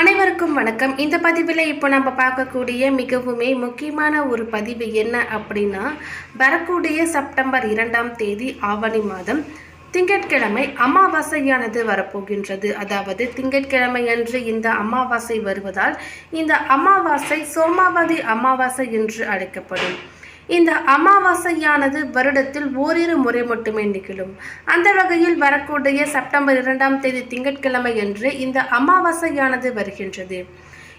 அனைவருக்கும் வணக்கம். இந்த பதிவில் இப்போ நம்ம பார்க்கக்கூடிய மிகவுமே முக்கியமான ஒரு பதிவு என்ன அப்படின்னா வரக்கூடிய செப்டம்பர் இரண்டாம் தேதி ஆவணி மாதம் திங்கட்கிழமை அமாவாசையானது வரப்போகின்றது. அதாவது திங்கட்கிழமை அன்று இந்த அமாவாசை வருவதால் இந்த அமாவாசை சோமாவதி அமாவாசை என்று அழைக்கப்படும். இந்த அமாவாசையானது வருடத்தில் ஓரிரு முறை மட்டுமே நிகழும். அந்த வகையில் வரக்கூடிய செப்டம்பர் இரண்டாம் தேதி திங்கட்கிழமை அன்று இந்த அமாவாசையானது வருகின்றது.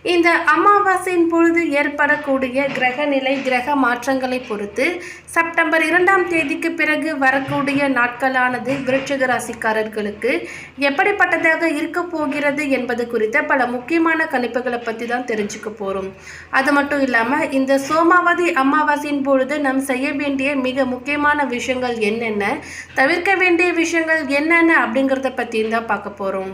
இந்த அமாவாசையின் பொழுது ஏற்படக்கூடிய கிரக நிலை கிரக மாற்றங்களை பொறுத்து செப்டம்பர் இரண்டாம் தேதிக்கு பிறகு வரக்கூடிய நாட்களானது விருட்சிக ராசிக்காரர்களுக்கு எப்படிப்பட்டதாக இருக்க போகிறது என்பது குறித்த பல முக்கியமான கணிப்புகளை பற்றி தான் தெரிஞ்சுக்க போகிறோம் அது மட்டும் இல்லாமல் இந்த சோமாவதி அமாவாசையின் பொழுது நாம் செய்ய வேண்டிய மிக முக்கியமான விஷயங்கள் என்னென்ன தவிர்க்க வேண்டிய விஷயங்கள் என்னென்ன அப்படிங்கிறத பற்றியும் தான் பார்க்க போகிறோம்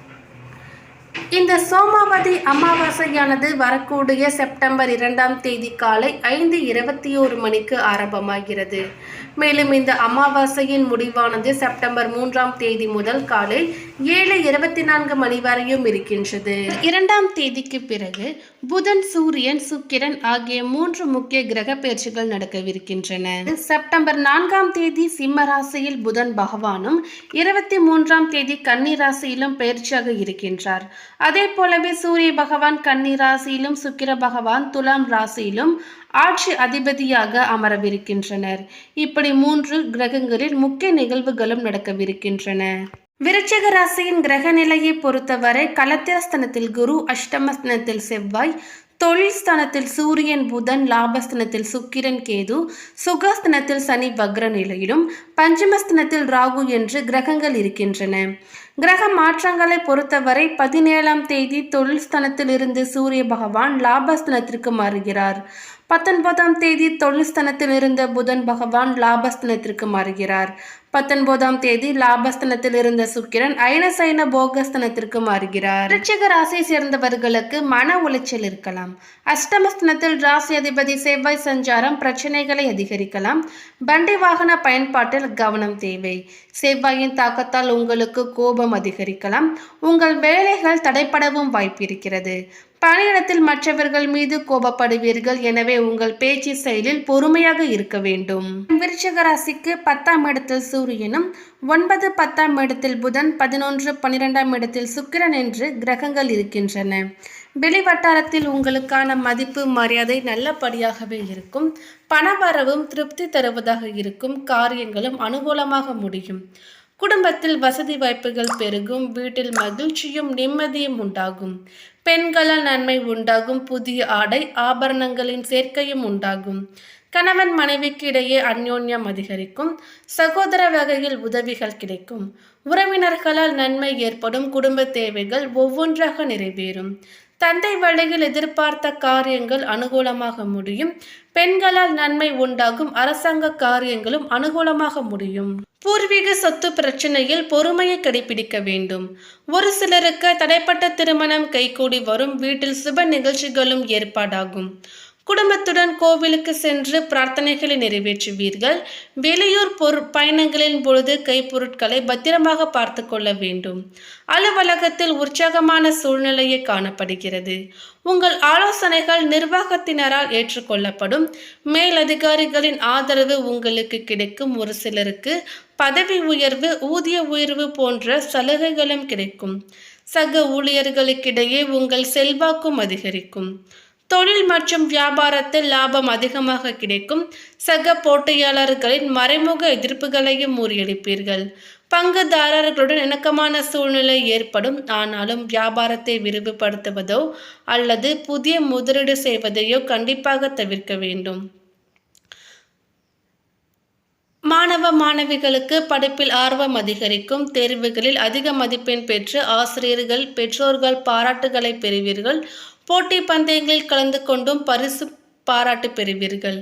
இந்த சோமாவதி அமாவாசையானது வரக்கூடிய செப்டம்பர் இரண்டாம் தேதி காலை ஐந்து இருபத்தி ஓரு மணிக்கு ஆரம்பமாகிறது. மேலும் இந்த அமாவாசையின் முடிவானது செப்டம்பர் மூன்றாம் தேதி முதல் காலை ஏழு இருபத்தி நான்கு மணி வரையும் இருக்கின்றது. இரண்டாம் தேதிக்கு பிறகு புதன் சூரியன் சுக்கிரன் ஆகிய மூன்று முக்கிய கிரக பயிற்சிகள் நடக்கவிருக்கின்றன. செப்டம்பர் நான்காம் தேதி சிம்ம ராசியில் புதன் பகவானும் இருபத்தி மூன்றாம் தேதி கன்னி ராசியிலும் பயிற்சியாக இருக்கின்றார். அதே போலவே சூரிய பகவான் கன்னி ராசியிலும் சுக்கிர பகவான் துலாம் ராசியிலும் ஆட்சி அதிபதியாக அமரவிருக்கின்றனர். இப்படி மூன்று கிரகங்களில் முக்கிய நிகழ்வுகளும் நடக்கவிருக்கின்றன. விருச்சிக ராசியின் கிரக நிலையை பொறுத்தவரை கலத்திரஸ்தனத்தில் குரு அஷ்டமஸ்தனத்தில் செவ்வாய் தொழில் ஸ்தானத்தில் சூரியன் புதன் லாபஸ்தனத்தில் சுக்கிரன் கேது சுகஸ்தனத்தில் சனி வக்ர நிலையிலும் பஞ்சமஸ்தனத்தில் ராகு என்று கிரகங்கள் இருக்கின்றன. கிரக மாற்றங்களை பொறுத்தவரை பதினேழாம் தேதி தொழில் இருந்து சூரிய பகவான் லாபஸ்தனத்திற்கு மாறுகிறார். பத்தொன்பதாம் தேதி தொழில்ஸ்தனத்தில் இருந்த புதன் பகவான் லாபஸ்தனத்திற்கு மாறுகிறார். பத்தொன்பதாம் தேதி லாபஸ்தனத்தில் இருந்த சுக்கிரன் ஐனசைன போகஸ்தனத்திற்கு மாறுகிறார். ரிச்சிக ராசியை சேர்ந்தவர்களுக்கு மன உளைச்சல் இருக்கலாம். அஷ்டமஸ்தனத்தில் ராசி அதிபதி செவ்வாய் சஞ்சாரம் பிரச்சனைகளை அதிகரிக்கலாம். வண்டி வாகன பயன்பாட்டில் கவனம் தேவை. செவ்வாயின் தாக்கத்தால் உங்களுக்கு கோபம் அதிகரிக்கலாம். உங்கள் வேலைகள் தடைப்படவும் வாய்ப்பு இருக்கிறது. பணியிடத்தில் மற்றவர்கள் மீது கோபப்படுவீர்கள். எனவே உங்கள் பேச்சு செயலில் பொறுமையாக இருக்க வேண்டும். விருச்சிக ராசிக்கு பத்தாம் இடத்தில் சூரியனும் ஒன்பது பத்தாம் இடத்தில் புதன் பதினொன்று பன்னிரெண்டாம் இடத்தில் சுக்கிரன் என்று கிரகங்கள் இருக்கின்றன. வெளிவட்டாரத்தில் உங்களுக்கான மதிப்பு மரியாதை நல்லபடியாகவே இருக்கும். பணவரவும் திருப்தி தருவதாக இருக்கும். காரியங்களும் அனுகூலமாக முடியும். குடும்பத்தில் வசதி வாய்ப்புகள் பெருகும். வீட்டில் மகிழ்ச்சியும் நிம்மதியும் உண்டாகும். பெண்களால் நன்மை உண்டாகும் புதிய ஆடை ஆபரணங்களின் சேர்க்கையும் உண்டாகும். கணவன் மனைவிக்கு இடையே அந்யோன்யம் அதிகரிக்கும். சகோதர வகையில் உதவிகள் கிடைக்கும். உறவினர்களால் நன்மை ஏற்படும். குடும்ப தேவைகள் ஒவ்வொன்றாக நிறைவேறும். தந்தை வழியில் எதிர்பார்த்த காரியங்கள் அனுகூலமாக முடியும். பெண்களால் நன்மை உண்டாகும் அரசாங்க காரியங்களும் அனுகூலமாக முடியும். பூர்வீக சொத்து பிரச்சனையில் பொறுமையை கடைபிடிக்க வேண்டும். ஒரு சிலருக்கு தடைப்பட்ட திருமணம் கைகூடி வரும் வீட்டில் சுப நிகழ்ச்சிகளும் ஏற்பாடாகும். குடும்பத்துடன் கோவிலுக்கு சென்று பிரார்த்தனைகளை நிறைவேற்றுவீர்கள். வெளியூர் பொரு பயணங்களின் பொழுது கைப்பொருட்களை பத்திரமாக பார்த்து கொள்ள வேண்டும். அலுவலகத்தில் உற்சாகமான சூழ்நிலையே காணப்படுகிறது. உங்கள் ஆலோசனைகள் நிர்வாகத்தினரால் ஏற்றுக்கொள்ளப்படும். மேலதிகாரிகளின் ஆதரவு உங்களுக்கு கிடைக்கும். ஒரு சிலருக்கு பதவி உயர்வு ஊதிய உயர்வு போன்ற சலுகைகளும் கிடைக்கும். சக ஊழியர்களுக்கிடையே உங்கள் செல்வாக்கும் அதிகரிக்கும். தொழில் மற்றும் வியாபாரத்தில் லாபம் அதிகமாக கிடைக்கும். சக போட்டியாளர்களின் மறைமுக எதிர்ப்புகளையும் முறியடிப்பீர்கள். பங்குதாரர்களுடன் இணக்கமான சூழ்நிலை ஏற்படும். ஆனாலும் வியாபாரத்தை விரிவுபடுத்துவதோ அல்லது புதிய முதலீடு செய்வதையோ கண்டிப்பாக தவிர்க்க வேண்டும். மாணவ மாணவிகளுக்கு படிப்பில் ஆர்வம் அதிகரிக்கும். தேர்வுகளில் அதிக மதிப்பெண் பெற்று ஆசிரியர்கள் பெற்றோர்கள் பாராட்டுகளை பெறுவீர்கள். போட்டி பந்தயங்களில் கலந்து கொண்டும் பரிசு பாராட்டு பெறுவீர்கள்.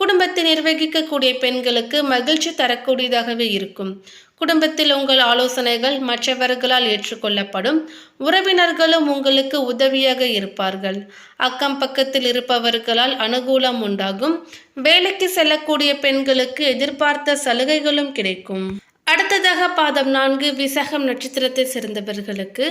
குடும்பத்தை நிர்வகிக்கக்கூடிய பெண்களுக்கு மகிழ்ச்சி தரக்கூடியதாகவே இருக்கும். குடும்பத்தில் உங்கள் ஆலோசனைகள் மற்றவர்களால் ஏற்றுக்கொள்ளப்படும். உறவினர்களும் உங்களுக்கு உதவியாக இருப்பார்கள். அக்கம் பக்கத்தில் இருப்பவர்களால் அனுகூலம் உண்டாகும். வேலைக்கு செல்லக்கூடிய பெண்களுக்கு எதிர்பார்த்த சலுகைகளும் கிடைக்கும். அடுத்ததாக பாதம் நான்கு விசகம் நட்சத்திரத்தை சேர்ந்தவர்களுக்கு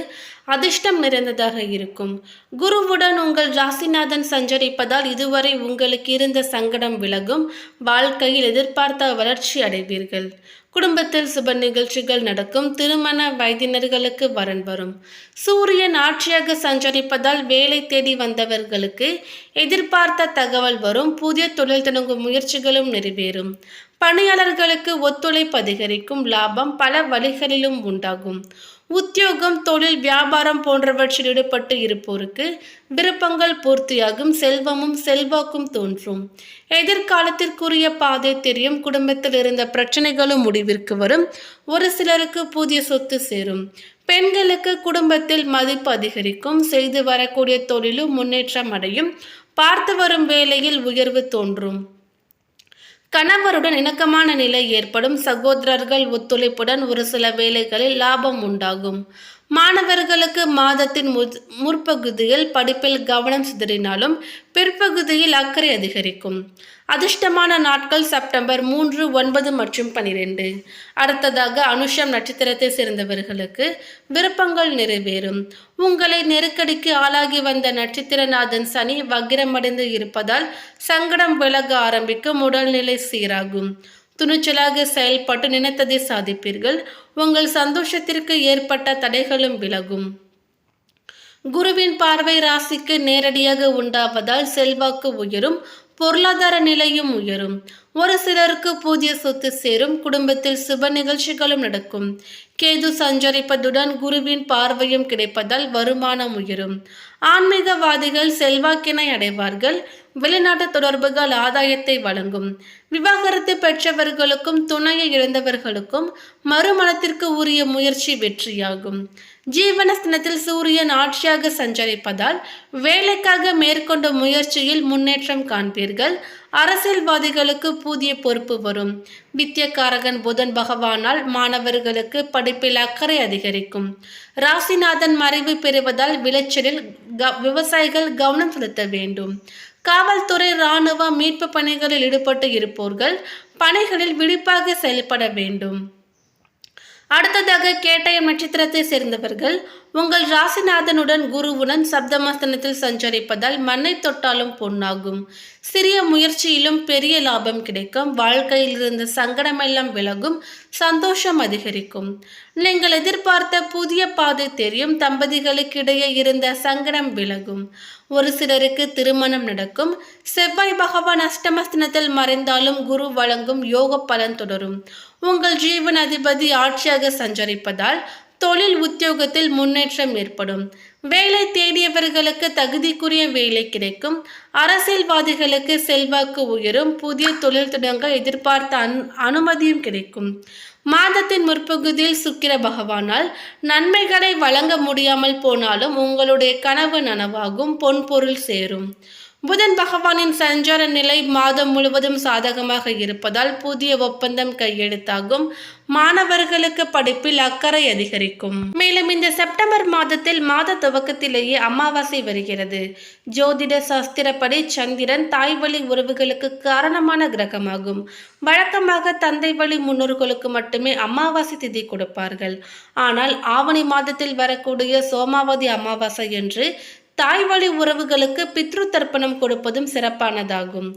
அதிர்ஷ்டம் நிறைந்ததாக இருக்கும். குருவுடன் உங்கள் ராசிநாதன் சஞ்சரிப்பதால் இதுவரை உங்களுக்கு இருந்த சங்கடம் விலகும். வாழ்க்கையில் எதிர்பார்த்த வளர்ச்சி அடைவீர்கள். குடும்பத்தில் சுப நிகழ்ச்சிகள் நடக்கும். திருமண வயதினர்களுக்கு வரன் வரும். சூரியன் ஆட்சியாக சஞ்சரிப்பதால் வேலை தேடி வந்தவர்களுக்கு எதிர்பார்த்த தகவல் வரும். புதிய தொழில் தொடங்கும் முயற்சிகளும் நிறைவேறும். பணியாளர்களுக்கு ஒத்துழைப்பு அதிகரிக்கும் லாபம் பல வழிகளிலும் உண்டாகும். உத்தியோகம் தொழில் வியாபாரம் போன்றவற்றில் ஈடுபட்டு இருப்போருக்கு விருப்பங்கள் பூர்த்தியாகும் செல்வமும் செல்வாக்கும் தோன்றும். எதிர்காலத்திற்குரிய பாதை தெரியும். குடும்பத்தில் இருந்த பிரச்சனைகளும் முடிவிற்கு வரும். ஒரு சிலருக்கு புதிய சொத்து சேரும். பெண்களுக்கு குடும்பத்தில் மதிப்பு அதிகரிக்கும். செய்து வரக்கூடிய தொழிலும் முன்னேற்றம் அடையும். பார்த்து வரும் வேலையில் உயர்வு தோன்றும். கணவருடன் இணக்கமான நிலை ஏற்படும் சகோதரர்கள் ஒத்துழைப்புடன் ஒரு சில வேலைகளில் லாபம் உண்டாகும். மாணவர்களுக்கு மாதத்தின் முற்- முற்பகுதியில் படிப்பில் கவனம் சிதறினாலும் பிற்பகுதியில் அக்கறை அதிகரிக்கும். அதிர்ஷ்டமான நாட்கள் செப்டம்பர் மூன்று ஒன்பது மற்றும் பனிரெண்டு. அடுத்ததாக அனுஷம் நட்சத்திரத்தை சேர்ந்தவர்களுக்கு விருப்பங்கள் நிறைவேறும். உங்களை நெருக்கடிக்கு ஆளாகி வந்த நட்சத்திரநாதன் சனி வக்கிரமடைந்து இருப்பதால் சங்கடம் விலக ஆரம்பிக்கும் உடல்நிலை சீராகும். துணிச்சலாக செயல்பட்டு நினைத்ததை சாதிப்பீர்கள். உங்கள் சந்தோஷத்திற்கு ஏற்பட்ட தடைகளும் விலகும். குருவின் பார்வை ராசிக்கு நேரடியாக உண்டாவதால் செல்வாக்கு உயரும் பொருளாதார நிலையும் உயரும். ஒரு சிலருக்கு பூஜ்ய சொத்து சேரும் குடும்பத்தில் சுப நிகழ்ச்சிகளும் நடக்கும். கேது சஞ்சரிப்பதுடன் குருவின் பார்வையும் கிடைப்பதால் வருமானம் உயரும். ஆன்மீகவாதிகள் செல்வாக்கினை அடைவார்கள். வெளிநாட்டு தொடர்புகள் ஆதாயத்தை வழங்கும். விவாகரத்து பெற்றவர்களுக்கும் துணையை இழந்தவர்களுக்கும் மறுமணத்திற்கு உரிய முயற்சி வெற்றியாகும். ஜீவனஸ்தனத்தில் சூரியன் ஆட்சியாக சஞ்சரிப்பதால் வேலைக்காக மேற்கொண்ட முயற்சியில் முன்னேற்றம் காண்பீர்கள். அரசியல்வாதிகளுக்கு புதிய பொறுப்பு வரும். வித்தியக்காரகன் புதன் பகவானால் மாணவர்களுக்கு படிப்பில் அக்கறை அதிகரிக்கும். ராசிநாதன் மறைவு பெறுவதால் விளைச்சலில் க- விவசாயிகள் கவனம் செலுத்த வேண்டும். காவல்துறை இராணுவ மீட்பு பணிகளில் ஈடுபட்டு இருப்போர்கள் பணிகளில் விழிப்பாக செயல்பட வேண்டும். அடுத்ததாக கேட்டயம் நட்சத்திரத்தை சேர்ந்தவர்கள் உங்கள் ராசிநாதனுடன் குருவுடன் சப்தமஸ்தனத்தில் சஞ்சரிப்பதால் மண்ணை தொட்டாலும் பொன்னாகும். சிறிய முயற்சியிலும் பெரிய லாபம் கிடைக்கும். வாழ்க்கையில் இருந்த சங்கடமெல்லாம் விலகும். சந்தோஷம் அதிகரிக்கும். நீங்கள் எதிர்பார்த்த புதிய பாதை தெரியும். தம்பதிகளுக்கிடையே இருந்த சங்கடம் விலகும். ஒரு சிலருக்கு திருமணம் நடக்கும். செவ்வாய் பகவான் அஷ்டமஸ்தனத்தில் மறைந்தாலும் குரு வழங்கும் யோக பலன் தொடரும். உங்கள் ஜீவன் அதிபதி ஆட்சியாக சஞ்சரிப்பதால் தொழில் உத்தியோகத்தில் முன்னேற்றம் ஏற்படும். வேலை தேடியவர்களுக்கு தகுதிக்குரிய வேலை கிடைக்கும். அரசியல்வாதிகளுக்கு செல்வாக்கு உயரும். புதிய தொழில் தொடங்க எதிர்பார்த்த அனு அனுமதியும் கிடைக்கும். மாதத்தின் முற்பகுதியில் சுக்கிர பகவானால் நன்மைகளை வழங்க முடியாமல் போனாலும் உங்களுடைய கனவு நனவாகும். பொன் பொருள் சேரும். புதன் பகவானின் சஞ்சார நிலை மாதம் முழுவதும் சாதகமாக இருப்பதால் புதிய ஒப்பந்தம் கையெழுத்தாகும். மாணவர்களுக்கு படிப்பில் அக்கறை அதிகரிக்கும். மேலும் இந்த செப்டம்பர் மாதத்தில் மாத துவக்கத்திலேயே அமாவாசை வருகிறது. ஜோதிட சாஸ்திரப்படி சந்திரன் தாய் வழி உறவுகளுக்கு காரணமான கிரகமாகும். வழக்கமாக தந்தை வழி முன்னோர்களுக்கு மட்டுமே அமாவாசை திதி கொடுப்பார்கள். ஆனால் ஆவணி மாதத்தில் வரக்கூடிய சோமாவதி அமாவாசை என்று தாய்வழி உறவுகளுக்கு பித்ரு தர்ப்பணம் கொடுப்பதும் சிறப்பானதாகும்.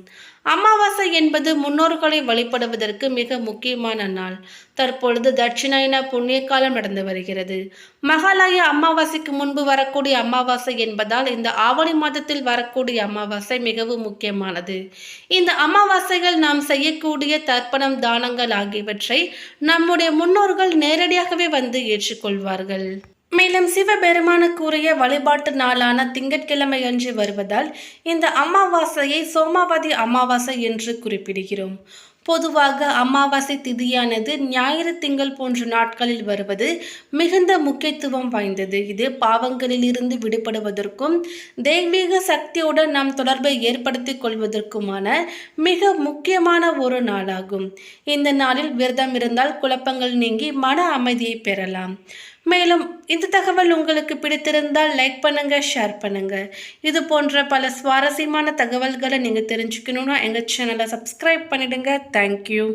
அமாவாசை என்பது முன்னோர்களை வழிபடுவதற்கு மிக முக்கியமான நாள். தற்பொழுது தட்சிணாயன புண்ணிய காலம் நடந்து வருகிறது. மகாலய அமாவாசைக்கு முன்பு வரக்கூடிய அமாவாசை என்பதால் இந்த ஆவணி மாதத்தில் வரக்கூடிய அமாவாசை மிகவும் முக்கியமானது. இந்த அமாவாசைகள் நாம் செய்யக்கூடிய தர்ப்பணம் தானங்கள் ஆகியவற்றை நம்முடைய முன்னோர்கள் நேரடியாகவே வந்து ஏற்றுக்கொள்வார்கள். மேலும் சிவபெருமானுக்குரிய வழிபாட்டு நாளான திங்கட்கிழமை அன்று வருவதால் இந்த அமாவாசையை சோமாவதி அமாவாசை என்று குறிப்பிடுகிறோம். பொதுவாக அமாவாசை திதியானது ஞாயிறு திங்கள் போன்ற நாட்களில் வருவது மிகுந்த முக்கியத்துவம் வாய்ந்தது. இது பாவங்களில் இருந்து விடுபடுவதற்கும் தெய்வீக சக்தியுடன் நாம் தொடர்பை ஏற்படுத்திக் கொள்வதற்குமான மிக முக்கியமான ஒரு நாளாகும். இந்த நாளில் விரதம் இருந்தால் குழப்பங்கள் நீங்கி மன அமைதியை பெறலாம். மேலும் இந்த தகவல் உங்களுக்கு பிடித்திருந்தால் லைக் பண்ணுங்க ஷேர் பண்ணுங்க. இது போன்ற பல சுவாரஸ்யமான தகவல்களை நீங்கள் தெரிஞ்சுக்கணுன்னா எங்கள் சேனலை சப்ஸ்கிரைப் பண்ணிடுங்க. தேங்க்யூ